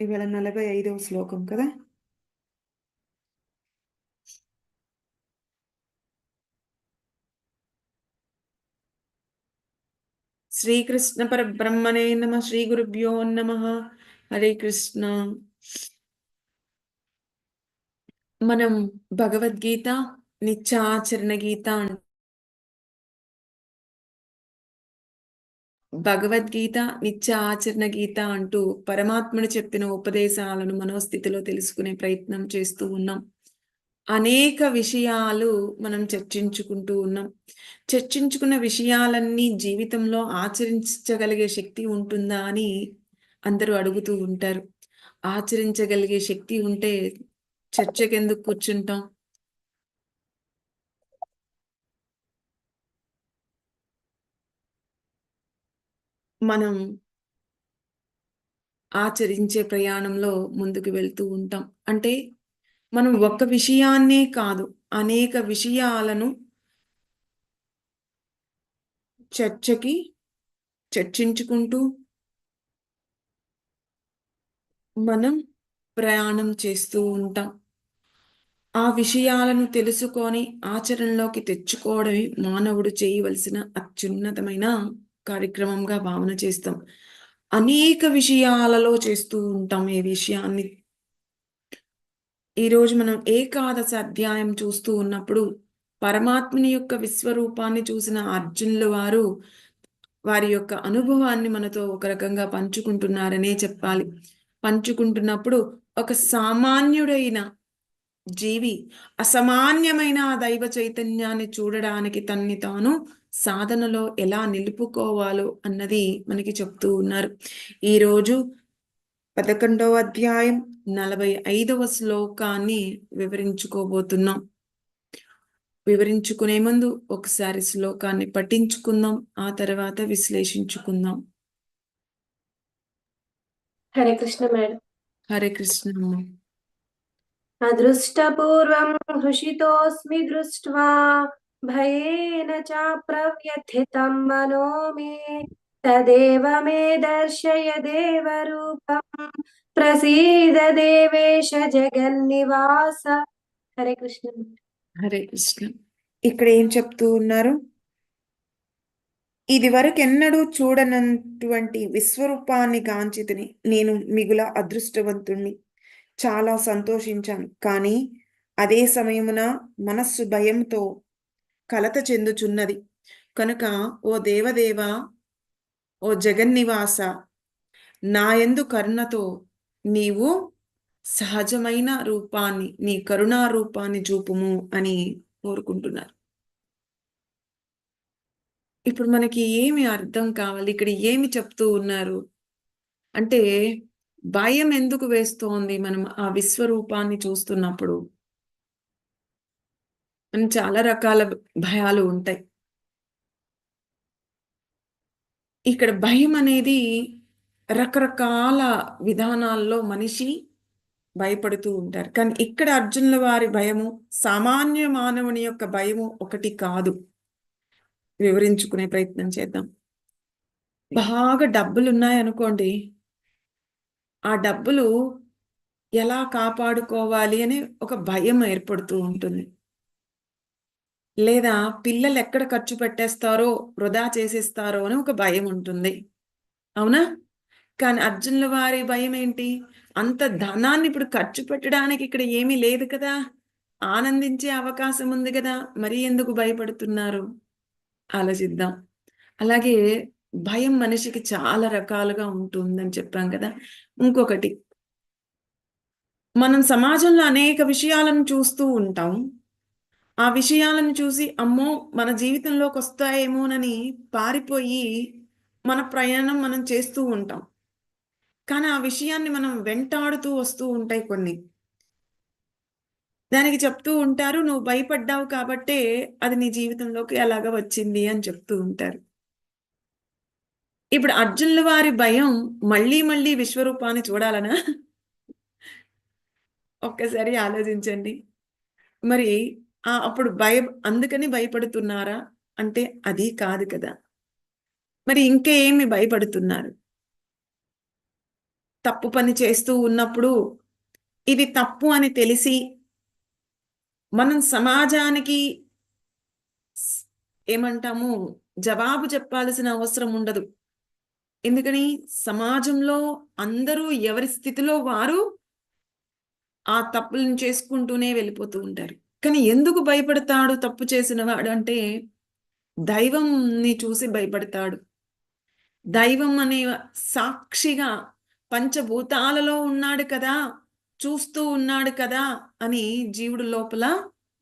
ఇవాళ నలభై ఐదవ శ్లోకం కదా? శ్రీకృష్ణ పరబ్రహ్మణే నమ శ్రీ గురుభ్యో నమ. హరే కృష్ణ. మనం భగవద్గీత నిత్యాచరణ గీత భగవద్గీత నిత్య ఆచరణ గీత అంటూ పరమాత్మను చెప్పిన ఉపదేశాలను మనోస్థితిలో తెలుసుకునే ప్రయత్నం చేస్తూ ఉన్నాం. అనేక విషయాలు మనం చర్చించుకుంటూ ఉన్నాం. చర్చించుకున్న విషయాలన్నీ జీవితంలో ఆచరించగలిగే శక్తి ఉంటుందా అని అందరూ అడుగుతూ ఉంటారు. ఆచరించగలిగే శక్తి ఉంటే చర్చకెందుకు కూర్చుంటాం? మనం ఆచరించే ప్రయాణంలో ముందుకు వెళ్తూ ఉంటాం. అంటే మనం ఒక్క విషయాన్నే కాదు అనేక విషయాలను చర్చకి చర్చించుకుంటూ మనం ప్రయాణం చేస్తూ ఉంటాం. ఆ విషయాలను తెలుసుకొని ఆచరణలోకి తెచ్చుకోవడమే మానవుడు చేయవలసిన అత్యున్నతమైన కార్యక్రమంగా భావన చేస్తాం. అనేక విషయాలలో చేస్తూ ఉంటాం ఈ విషయాన్ని. ఈరోజు మనం ఏకాదశ అధ్యాయం చూస్తూ ఉన్నప్పుడు పరమాత్మని యొక్క విశ్వరూపాన్ని చూసిన అర్జునుల వారు వారి యొక్క అనుభవాన్ని మనతో ఒక రకంగా పంచుకుంటున్నారనే చెప్పాలి. పంచుకుంటున్నప్పుడు ఒక సామాన్యుడైన జీవి అసామాన్యమైన దైవ చైతన్యాన్ని చూడడానికి తన్ని తాను సాధనలో ఎలా నిలుపుకోవాలో అన్నది మనకి చెప్తూ ఉన్నారు. ఈరోజు పదకొండవ అధ్యాయం నలభై ఐదవ శ్లోకాన్ని వివరించుకోబోతున్నాం. వివరించుకునే ముందు ఒకసారి శ్లోకాన్ని పఠించుకుందాం ఆ తర్వాత విశ్లేషించుకుందాం. హరే కృష్ణ మేడం. హరే కృష్ణ అదృష్టపూర్వం హృషితోస్మి దృష్ట్వా భయేన చ ప్రవ్యథితం మనో మే తదేవ మే దర్శయ దేవరూపం ప్రసీద దేవేశ జగన్నివాస హరే కృష్ణ హరే కృష్ణ ఇక్కడ ఏం చెప్తూ ఉన్నారు? ఇది వరకు ఎన్నడూ చూడనటువంటి విశ్వరూపాన్ని గాంచితిని నేను మిగుల అదృష్టవంతుణ్ణి. చాలా సంతోషించాను. కానీ అదే సమయమున మనస్సు భయంతో కలత చెందుచున్నది. కనుక ఓ దేవదేవ ఓ జగన్నివాస నాయందు కరుణతో నీవు సహజమైన రూపాన్ని నీ కరుణా రూపాన్ని చూపుము అని కోరుకుంటున్నారు. ఇప్పుడు మనకి ఏమి అర్థం కావాలి? ఇక్కడ ఏమి చెప్తూ ఉన్నారు? అంటే భయం ఎందుకు వేస్తోంది మనం ఆ విశ్వరూపాన్ని చూస్తున్నప్పుడు? అని చాలా రకాల భయాలు ఉంటాయి. ఇక్కడ భయం అనేది రకరకాల విధానాల్లో మనిషి భయపడుతూ ఉంటారు. కానీ ఇక్కడ అర్జునుల వారి భయము సామాన్య మానవుని యొక్క భయము ఒకటి కాదు. వివరించుకునే ప్రయత్నం చేద్దాం. బాగా డబ్బులు ఉన్నాయనుకోండి ఆ డబ్బులు ఎలా కాపాడుకోవాలి అని ఒక భయం ఏర్పడుతూ ఉంటుంది. లేదా పిల్లలు ఎక్కడ ఖర్చు పెట్టేస్తారో వృధా చేసేస్తారో అని ఒక భయం ఉంటుంది. అవునా? కానీ అర్జునుల వారి భయం ఏంటి? అంత ధనాన్ని ఇప్పుడు ఖర్చు పెట్టడానికి ఇక్కడ ఏమీ లేదు కదా. ఆనందించే అవకాశం ఉంది కదా. మరి ఎందుకు భయపడుతున్నారు? ఆలోచిద్దాం. అలాగే భయం మనిషికి చాలా రకాలుగా ఉంటుందని చెప్పాం కదా. ఇంకొకటి మనం సమాజంలో అనేక విషయాలను చూస్తూ ఉంటాం. ఆ విషయాలను చూసి అమ్మో మన జీవితంలోకి వస్తాయేమోనని పారిపోయి మన ప్రయాణం మనం చేస్తూ ఉంటాం. కానీ ఆ విషయాన్ని మనం వెంటాడుతూ వస్తూ ఉంటాయి కొన్ని. దానికి చెప్తూ ఉంటారు నువ్వు భయపడ్డావు కాబట్టే అది నీ జీవితంలోకి అలాగ వచ్చింది అని చెప్తూ ఉంటారు. ఇప్పుడు అర్జునుల వారి భయం మళ్ళీ మళ్ళీ విశ్వరూపాన్ని చూడాలనా? ఒక్కసారి ఆలోచించండి. మరి అప్పుడు భయ అందుకని భయపడుతున్నారా? అంటే అది కాదు కదా. మరి ఇంకేమి భయపడుతున్నారు? తప్పు పని చేస్తూ ఉన్నప్పుడు ఇది తప్పు అని తెలిసి మనం సమాజానికి ఏమంటాము? జవాబు చెప్పాల్సిన అవసరం ఉండదు. ఎందుకని? సమాజంలో అందరూ ఎవరి స్థితిలో వారు ఆ తప్పులను చేసుకుంటూనే వెళ్ళిపోతూ ఉంటారు. కానీ ఎందుకు భయపడతాడు తప్పు చేసిన వాడు అంటే దైవంని చూసి భయపడతాడు. దైవం అనే సాక్షిగా పంచభూతాలలో ఉన్నాడు కదా చూస్తూ ఉన్నాడు కదా అని జీవుడు లోపల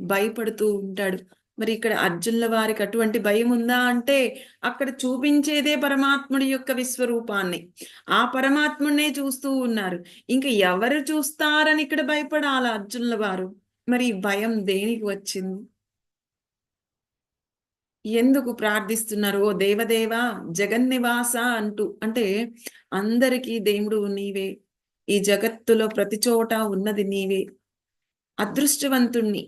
భయపడుతూ ఉంటాడు. మరి ఇక్కడ అర్జునుల వారికి అటువంటి భయం ఉందా అంటే అక్కడ చూపించేదే పరమాత్ముడి యొక్క విశ్వరూపాన్ని. ఆ పరమాత్ముడినే చూస్తూ ఉన్నారు. ఇంకా ఎవరు చూస్తారని ఇక్కడ భయపడాలి అర్జునుల వారు? మరి భయం దేనికి వచ్చింది? ఎందుకు ప్రార్థిస్తున్నారు? ఓ దేవదేవా జగన్నివాస అంటూ అంటే అందరికీ దేవుడు నీవే. ఈ జగత్తులో ప్రతి చోట ఉన్నది నీవే. అదృష్టవంతుణ్ణి.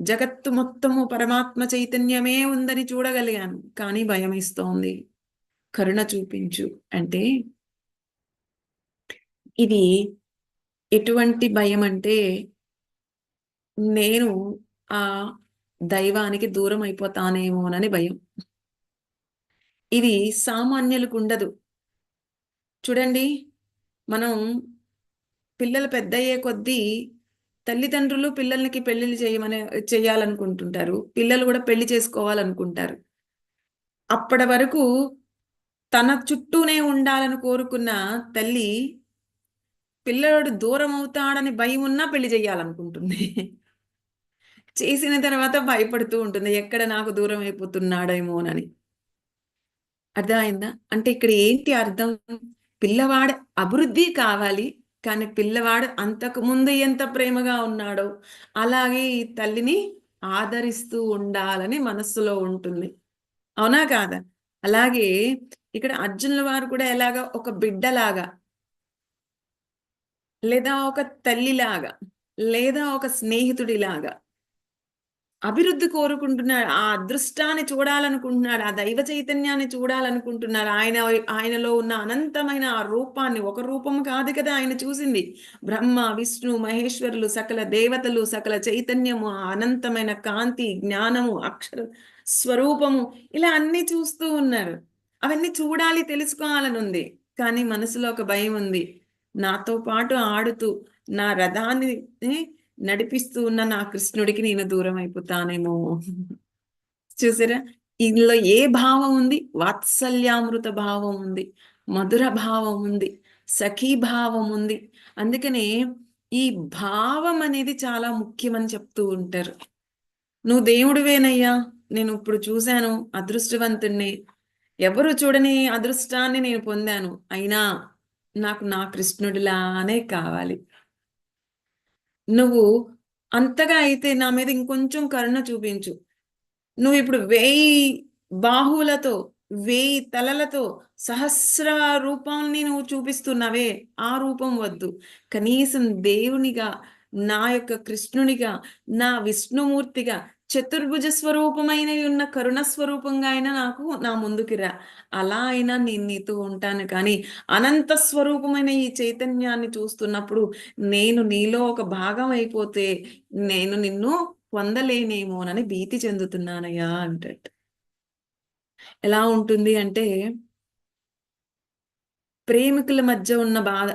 జగత్తు మొత్తము పరమాత్మ చైతన్యమే ఉందని చూడగలిగాను కానీ భయం ఇస్తోంది కరుణ చూపించు అంటే ఇది ఎటువంటి భయం అంటే నేను ఆ దైవానికి దూరం అయిపోతానేమోనని భయం. ఇది సామాన్యులకు ఉండదు. చూడండి మనం పిల్లలు పెద్ద అయ్యే కొద్దీ తల్లిదండ్రులు పిల్లలకి పెళ్ళిళ్ళు చేయమని చేయాలనుకుంటుంటారు. పిల్లలు కూడా పెళ్ళి చేసుకోవాలనుకుంటారు. అప్పటి వరకు తన చుట్టూనే ఉండాలని కోరుకున్న తల్లి పిల్లడు దూరం అవుతాడని భయం ఉన్నా పెళ్ళి చేయాలనుకుంటుంది. చేసిన తర్వాత భయపడుతూ ఉంటుంది. ఎక్కడ నాకు దూరం అయిపోతున్నాడేమోనని అర్థమైందా? అంటే ఇక్కడ ఏంటి అర్థం? పిల్లవాడు అభివృద్ధి కావాలి కానీ పిల్లవాడు అంతకు ముందు ఎంత ప్రేమగా ఉన్నాడో అలాగే ఈ తల్లిని ఆదరిస్తూ ఉండాలని మనస్సులో ఉంటుంది. అవునా కాదా? అలాగే ఇక్కడ అర్జునుల వారు కూడా ఎలాగా ఒక బిడ్డలాగా లేదా ఒక తల్లిలాగా లేదా ఒక స్నేహితుడిలాగా అభివృద్ధి కోరుకుంటున్నాడు ఆ అదృష్టాన్ని చూడాలనుకుంటున్నాడు ఆ దైవ చైతన్యాన్ని చూడాలనుకుంటున్నాడు. ఆయన ఆయనలో ఉన్న అనంతమైన ఆ రూపాన్ని ఒక రూపం కాదు కదా ఆయన చూసింది. బ్రహ్మ విష్ణు మహేశ్వరులు సకల దేవతలు సకల చైతన్యము ఆ అనంతమైన కాంతి జ్ఞానము అక్షర స్వరూపము ఇలా అన్ని చూస్తూ ఉన్నారు. అవన్నీ చూడాలి తెలుసుకోవాలని ఉంది కానీ మనసులో ఒక భయం ఉంది. నాతో పాటు ఆడుతూ నా రథాన్ని నడిపిస్తూ ఉన్న నా కృష్ణుడికి నేను దూరం అయిపోతానేమో. చూసారా? ఇందులో ఏ భావం ఉంది? వాత్సల్యామృత భావం ఉంది మధుర భావం ఉంది సఖీ భావం ఉంది. అందుకనే ఈ భావం అనేది చాలా ముఖ్యమని చెప్తూ ఉంటారు. నువ్వు దేవుడివేనయ్యా నేను ఇప్పుడు చూశాను అదృష్టవంతుణ్ణి. ఎవరు చూడని అదృష్టాన్ని నేను పొందాను? అయినా నాకు నా కృష్ణుడిలానే కావాలి. నువ్వు అంతగా అయితే నా మీద ఇంకొంచెం కరుణ చూపించు. నువ్వు ఇప్పుడు వేయి బాహువులతో వేయి తలలతో సహస్ర రూపాన్ని నువ్వు చూపిస్తున్నావే ఆ రూపం వద్దు. కనీసం దేవునిగా నా యొక్క కృష్ణునిగా నా విష్ణుమూర్తిగా చతుర్భుజ స్వరూపమైనవి ఉన్న కరుణ స్వరూపంగా అయినా నాకు నా ముందుకి రా. అలా అయినా నేను నీతో ఉంటాను. కానీ అనంత స్వరూపమైన ఈ చైతన్యాన్ని చూస్తున్నప్పుడు నేను నీలో ఒక భాగం అయిపోతే నేను నిన్ను పొందలేనేమోనని భీతి చెందుతున్నానయ్యా అంటాడు ఎలా ఉంటుంది అంటే ప్రేమికుల మధ్య ఉన్న బాధ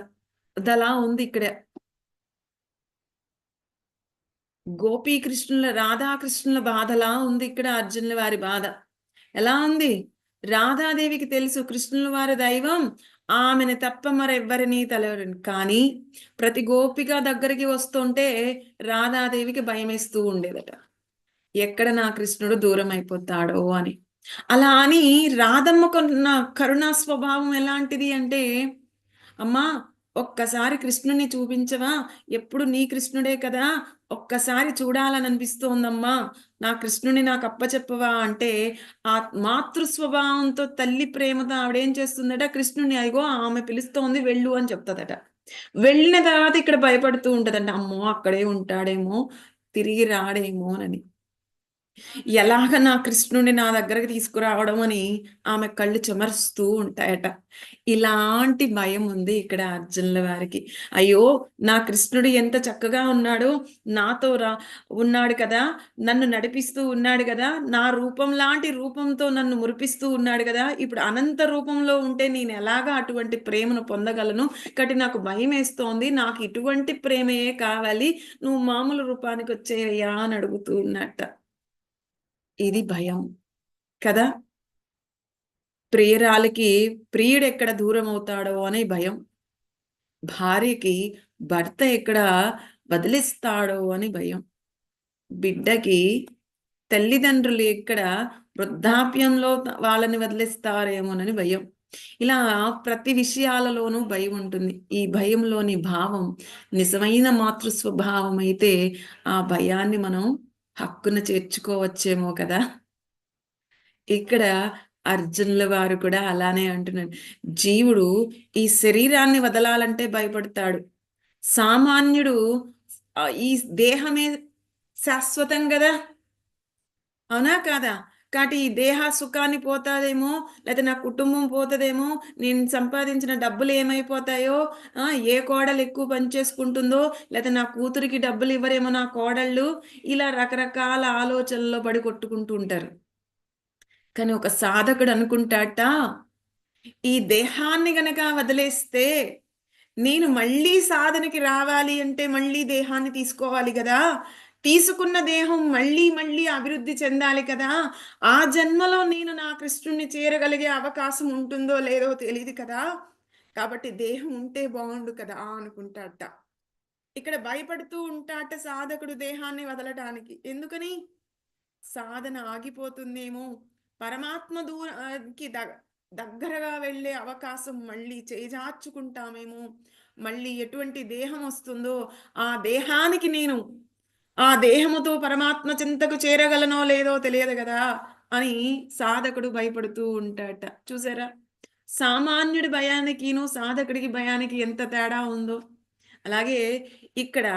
అదలా ఉంది ఇక్కడ. గోపీకృష్ణుల రాధాకృష్ణుల బాధలా ఉంది ఇక్కడ అర్జునుల వారి బాధ. ఎలా ఉంది? రాధాదేవికి తెలుసు కృష్ణుల వారి దైవం ఆమెను తప్ప మరెవ్వరిని తలవరని కానీ ప్రతి గోపిక దగ్గరికి వస్తుంటే రాధాదేవికి భయమేస్తూ ఉండేదట. ఎక్కడ నా కృష్ణుడు దూరం అయిపోతాడో అని. అలా అని రాధమ్మకున్న కరుణా స్వభావం ఎలాంటిది అంటే అమ్మా ఒక్కసారి కృష్ణుని చూపించవా? ఎప్పుడు నీ కృష్ణుడే కదా? ఒక్కసారి చూడాలని అనిపిస్తోందమ్మా నా కృష్ణుని నాకు అప్పచెప్పవా అంటే ఆ మాతృస్వభావంతో తల్లి ప్రేమతో ఆవిడేం చేస్తుందట? కృష్ణుని అదిగో ఆమె పిలుస్తోంది వెళ్ళు అని చెప్తుందట. వెళ్ళిన తర్వాత ఇక్కడ భయపడుతూ ఉంటదంట. అమ్మో అక్కడే ఉంటాడేమో తిరిగి రాడేమో అని. ఎలాగ నా కృష్ణుడిని నా దగ్గరకు తీసుకురావడం అని ఆమె కళ్ళు చెమరుస్తూ ఉంటాయట. ఇలాంటి భయం ఉంది ఇక్కడ అర్జునుల వారికి. అయ్యో నా కృష్ణుడు ఎంత చక్కగా ఉన్నాడో. నాతో రా ఉన్నాడు కదా. నన్ను నడిపిస్తూ ఉన్నాడు కదా. నా రూపం లాంటి రూపంతో నన్ను మురిపిస్తూ ఉన్నాడు కదా. ఇప్పుడు అనంత రూపంలో ఉంటే నేను ఎలాగా అటువంటి ప్రేమను పొందగలను? కాబట్టి నాకు భయం వేస్తోంది. నాకు ఇటువంటి ప్రేమయే కావాలి. నువ్వు మామూలు రూపానికి వచ్చేయ్యా అని అడుగుతూ ఉన్నట్ట. ఇది భయం. కదా? ప్రియురాలికి ప్రియుడు ఎక్కడ దూరం అవుతాడో అనే భయం. భార్యకి భర్త ఎక్కడ వదిలిస్తాడో అని భయం. బిడ్డకి తల్లిదండ్రులు ఎక్కడ వృద్ధాప్యంలో వాళ్ళని వదిలిస్తారేమోనని భయం. ఇలా ప్రతి విషయాలలోనూ భయం ఉంటుంది. ఈ భయంలోని భావం నిజమైన మాతృ స్వభావం అయితే ఆ భయాన్ని మనం హక్కును చేర్చుకోవచ్చేమో కదా. ఇక్కడ అర్జునుల వారు కూడా అలానే అంటున్నారు. జీవుడు ఈ శరీరాన్ని వదలాలంటే భయపడతాడు. సామాన్యుడు ఈ దేహమే శాశ్వతం కదా. అవునా కాదా? కాబట్టి ఈ దేహ సుఖాన్ని పోతాదేమో లేకపోతే నా కుటుంబం పోతుందేమో నేను సంపాదించిన డబ్బులు ఏమైపోతాయో ఏ కోడలు ఎక్కువ పని చేసుకుంటుందో నా కూతురికి డబ్బులు ఇవ్వరేమో నా కోడళ్ళు ఇలా రకరకాల ఆలోచనల్లో పడి కొట్టుకుంటూ ఉంటారు. కానీ ఒక సాధకుడు అనుకుంటాట ఈ దేహాన్ని గనక వదిలేస్తే నేను మళ్ళీ సాధనకి రావాలి అంటే మళ్ళీ దేహాన్ని తీసుకోవాలి కదా తీసుకున్న దేహం మళ్ళీ మళ్ళీ అభివృద్ధి చెందాలి కదా. ఆ జన్మలో నేను నా కృష్ణుణ్ణి చేరగలిగే అవకాశం ఉంటుందో లేదో తెలియదు కదా. కాబట్టి దేహం ఉంటే బాగుండు కదా అనుకుంటాట. ఇక్కడ భయపడుతూ ఉంటాట సాధకుడు దేహాన్ని వదలటానికి. ఎందుకని? సాధన ఆగిపోతుందేమో. పరమాత్మ దూరానికి దగ్- దగ్గరగా వెళ్ళే అవకాశం మళ్ళీ చేజార్చుకుంటామేమో. మళ్ళీ ఎటువంటి దేహం వస్తుందో ఆ దేహానికి నేను ఆ దేహముతో పరమాత్మ చింతకు చేరగలనో లేదో తెలియదు కదా అని సాధకుడు భయపడుతూ ఉంటాడట చూసారా? సామాన్యుడి భయానికిను సాధకుడికి భయానికి ఎంత తేడా ఉందో. అలాగే ఇక్కడ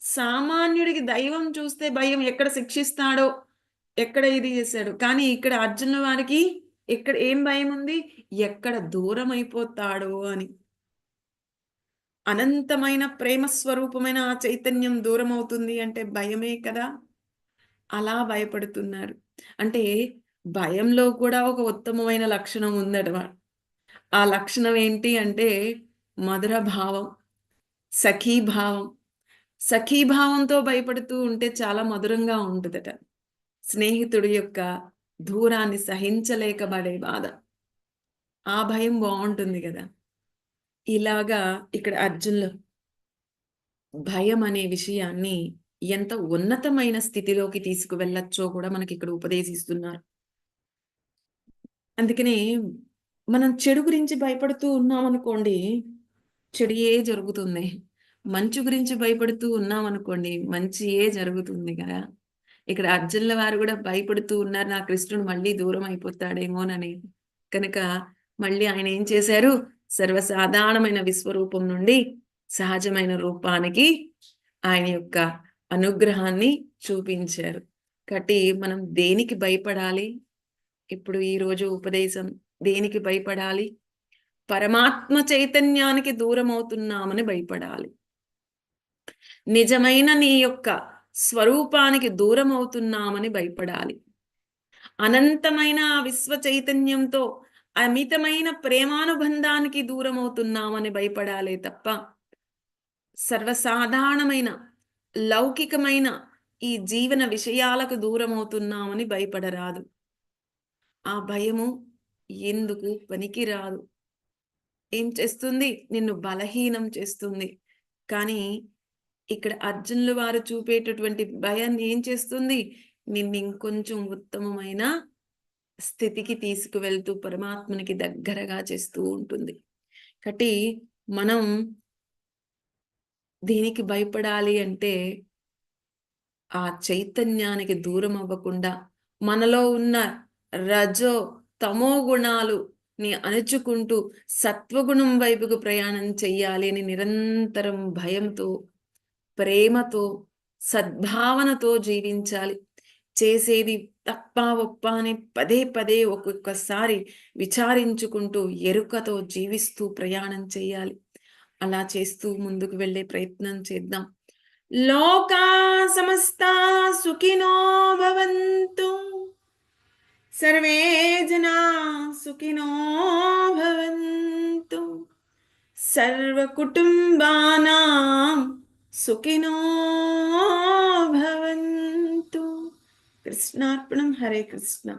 సామాన్యుడికి దైవం చూస్తే భయం ఎక్కడ శిక్షిస్తాడో ఎక్కడ ఇది చేశాడు. కానీ ఇక్కడ అర్జున వారికి ఇక్కడ ఏం భయం ఉంది? ఎక్కడ దూరం అయిపోతాడో అని. అనంతమైన ప్రేమ స్వరూపమైన ఆ చైతన్యం దూరం అవుతుంది అంటే భయమే కదా? అలా భయపడుతున్నారు. అంటే భయంలో కూడా ఒక ఉత్తమమైన లక్షణం ఉందట ఆ లక్షణం ఏంటి అంటే మధుర భావం సఖీభావం సఖీభావంతో భయపడుతూ ఉంటే చాలా మధురంగా ఉంటుందట. స్నేహితుడి యొక్క దూరాన్ని సహించలేకబడే బాధ. ఆ భయం బాగుంటుంది కదా? ఇలాగా ఇక్కడ అర్జున్లో భయం అనే విషయాన్ని ఎంత ఉన్నతమైన స్థితిలోకి తీసుకువెళ్ళచ్చో కూడా మనకి ఇక్కడ ఉపదేశిస్తున్నారు. అందుకనే మనం చెడు గురించి భయపడుతూ ఉన్నాం అనుకోండి చెడుయే జరుగుతుంది. మంచు గురించి భయపడుతూ ఉన్నాం అనుకోండి మంచియే జరుగుతుంది కదా. ఇక్కడ అర్జునుల వారు కూడా భయపడుతూ ఉన్నారు నా కృష్ణుడు మళ్ళీ దూరం అయిపోతాడేమోనని. కనుక మళ్ళీ ఆయన ఏం చేశారు? సర్వసాధారణమైన విశ్వరూపం నుండి సహజమైన రూపానికి ఆయన యొక్క అనుగ్రహాన్ని చూపించారు. కాబట్టి మనం దేనికి భయపడాలి? ఇప్పుడు ఈ రోజు ఉపదేశం దేనికి భయపడాలి? పరమాత్మ చైతన్యానికి దూరం అవుతున్నామని భయపడాలి. నిజమైన నీ యొక్క స్వరూపానికి దూరం అవుతున్నామని భయపడాలి. అనంతమైన ఆ విశ్వ చైతన్యంతో అమితమైన ప్రేమానుబంధానికి దూరం అవుతున్నామని భయపడాలే తప్ప సర్వసాధారణమైన లౌకికమైన ఈ జీవన విషయాలకు దూరం అవుతున్నామని భయపడరాదు. ఆ భయము ఎందుకు పనికిరాదు? ఏం చేస్తుంది? నిన్ను బలహీనం చేస్తుంది. కానీ ఇక్కడ అర్జునులు వారు చూపేటటువంటి భయాన్ని ఏం చేస్తుంది? నిన్ను ఇంకొంచెం ఉత్తమమైన స్థితికి తీసుకువెళ్తూ పరమాత్మనికి దగ్గరగా చేస్తూ ఉంటుంది. కాబట్టి మనం దీనికి భయపడాలి అంటే ఆ చైతన్యానికి దూరం అవ్వకుండా మనలో ఉన్న రజో తమో గుణాలు ని అణుచుకుంటూ సత్వగుణం వైపుకు ప్రయాణం చెయ్యాలి అని నిరంతరం భయంతో ప్రేమతో సద్భావనతో జీవించాలి. చేసేది తప్ప ఒప్ప అని పదే పదే ఒక్కొక్కసారి విచారించుకుంటూ ఎరుకతో జీవిస్తూ ప్రయాణం చేయాలి. అలా చేస్తూ ముందుకు వెళ్ళే ప్రయత్నం చేద్దాం. లోకా సమస్త సుఖినో భవంతు. సర్వే జనా సుఖినో భవంతు. సర్వ సర్వకుటుంబానాం సుఖినో భవంతు. కృష్ణార్పణం హరే కృష్ణ